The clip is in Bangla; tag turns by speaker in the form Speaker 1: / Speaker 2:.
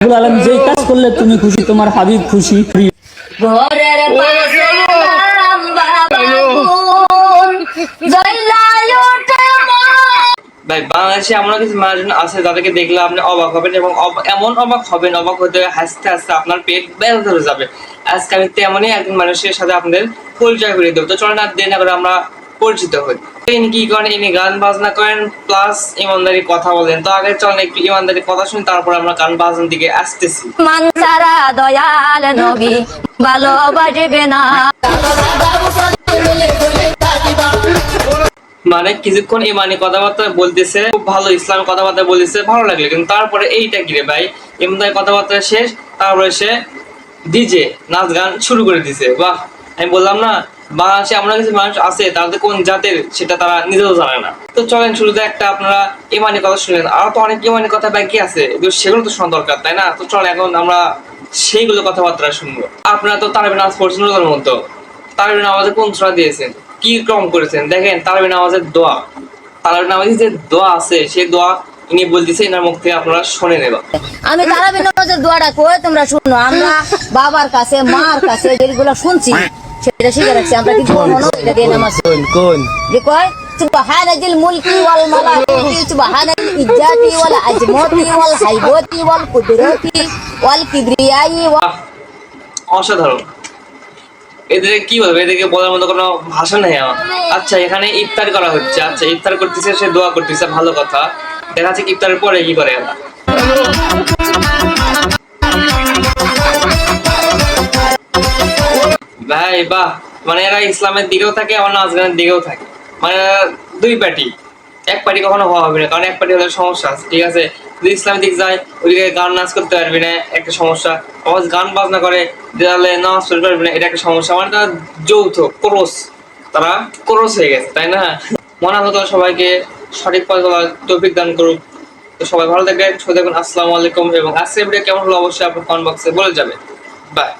Speaker 1: আলামিন যেই কাজ করলে তুমি খুশি তোমার হাবিব খুশি।
Speaker 2: ভাই বাংলাদেশে এমন কিছু মানুষজন আছে যাদেরকে দেখলে আপনি অবাক হবেন এবং অব- এমন অবাক হবেন অবাক হতে হাসতে হাসতে আপনার পেট বের ধরে যাবে। আজকে আমি তেমনই একজন মানুষের সাথে আপনাদের পরিচয় করে দেবো। তো চলেন আর দেরি আমরা পরিচিত হই। ইনি কি করেন ইনি গান বাজনা করেন প্লাস ইমানদারি কথা বলেন। তো আগে চলেন একটু ইমানদারি কথা শুনি তারপর আমরা গান বাজনার দিকে আসতেছি।
Speaker 3: মান সারা দয়াল নবী ভালোবাসবে না।
Speaker 2: মানে কিছুক্ষণ ইমানি কথাবার্তা বলতেছে খুব ভালো ইসলাম কথাবার্তা বলতেছে ভালো লাগল। কিন্তু তারপরে এইটা কি রে ভাই? ইমদানি কথাবার্তা শেষ তারপরে সে ডিজে নাচ গান শুরু করে দিছে। বাহ আমি বললাম না বাংলাদেশে এমন কিছু মানুষ আছে, তাদের কোন জাতের সেটা তারা নিজেও জানে না। তো চলেন শুরুতে একটা আপনারা ইমানি কথা শুনলেন আরও তো অনেক ইমানি কথা বাকি আছে সেগুলো তো শোনা দরকার, তাই না? তো চলেন এখন আমরা সেইগুলো কথাবার্তা শুনব। আপনারা তো তারাবি নাচ পড়ছেন রোজার মতো তারাবি নামাজে কোন সূরা দিয়েছেন? কি ক্রম করেছেন? দেখেন, তারাবি নামাজের দোয়া। তারাবি নামাজে যে দোয়া আছে, সেই দোয়া ইনি বলতেছে এনার মুখ থেকে আপনারা শুনে নেবা
Speaker 3: আমি তারাবি নামাজের দোয়াটা কই তোমরা শুনো? আমরা বাবার কাছে, মার কাছে যেগুলো শুনছি সেটা শিখে রাখছি আমরা কি বলবো না এটা দিয়ে নামাজ
Speaker 1: কোন কোন
Speaker 3: যে কয় سبحان ذي الملك والملائكة سبحان الإجاد والعظمة والهيبة والقدرة والكبرياء
Speaker 2: বাহ, অসাধারণ এদের কি বলবো এদেরকে বলার মতো কোনো ভাষা নেই আমার আচ্ছা এখানে ইফতার করা হচ্ছে আচ্ছা ইফতার করতেছে সে দোয়া করতেছে ভালো কথা দেখা যাচ্ছে কি ইফতারের পরে কি করে এরা ভাই, বাহ। মানে এরা ইসলামের দিকেও থাকে, আবার নাচ গানের দিকেও থাকে। মানে দুই পার্টি। এক পার্টি কখনো হওয়া হবে না, কারণ এক পার্টি হলে সমস্যা আছে, ঠিক আছে? যদি ইসলামের দিক যায় ওইদিকে গান নাচ করতে পারবি না, একটা সমস্যা। আবার গান বাজনা করে তাহলে নাচ করতে পারবি না, এটা একটা সমস্যা। মানে তারা যৌথ, ক্রোশ। তারা ক্রোশ হয়ে গেছে, তাই না? মনে হতো সবাইকে সঠিক পথ চলার তৌফিক দান করুক। তো সবাই ভালো থাকবেন দেখুন আসসালামু আলাইকুম এবং আজকের ভিডিও কেমন হলো অবশ্যই আপনার কমেন্ট বক্সে বলে যাবে বাই